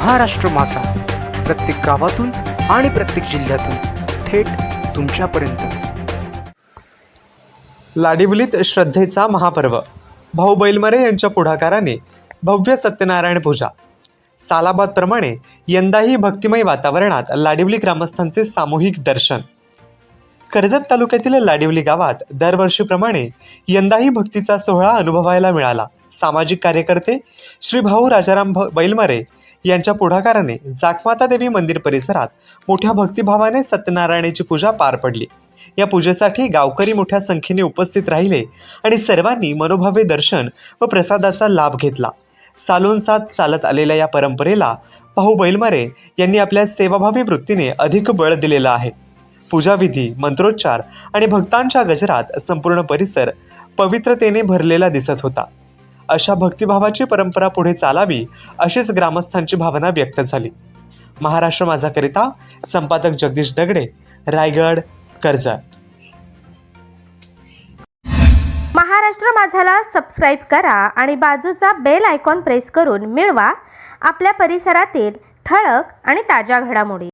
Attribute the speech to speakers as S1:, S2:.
S1: महाराष्ट्र मासा प्रत्येक गावातून आणि प्रत्येक जिल्ह्यातून थेट तुमच्यापर्यंत.
S2: लाडिवलीत श्रद्धेचा महापर्व. भाऊ बैलमरे यांच्या पुढाकाराने भव्य सत्यनारायण पूजा. सालाबादप्रमाणे यंदाही भक्तिमय वातावरणात लाडिवली ग्रामस्थांचे सामूहिक दर्शन. कर्जत तालुक्यातील लाडिवली गावात दरवर्षीप्रमाणे यंदाही भक्तीचा सोहळा अनुभवायला मिळाला. सामाजिक कार्यकर्ते श्री भाऊ राजाराम भ बैलमरे यांच्या पुढाकाराने जाकमाता देवी मंदिर परिसरात मोठ्या भक्तिभावाने सत्यनारायणाची पूजा पार पडली. या पूजेसाठी गावकरी मोठ्या संख्येने उपस्थित राहिले आणि सर्वांनी मनोभावे दर्शन व प्रसादाचा लाभ घेतला. सालोनसात चालत आलेल्या या परंपरेला पाहू बैलमारे यांनी आपल्या सेवाभावी वृत्तीने अधिक बळ दिलेलं आहे. पूजाविधी मंत्रोच्चार आणि भक्तांच्या गजरात संपूर्ण परिसर पवित्रतेने भरलेला दिसत होता. अशा भक्तिभावाची परंपरा पुढे चालावी अशीच ग्रामस्थांची भावना व्यक्त झाली. महाराष्ट्र माझाकरिता संपादक जगदीश दगडे रायगड कर्जत.
S3: महाराष्ट्र माझाला सबस्क्राईब करा आणि बाजूचा बेल आयकॉन प्रेस करून मिळवा. आपल्या परिसरातील ठळक आणि ताज्या घडामोडी.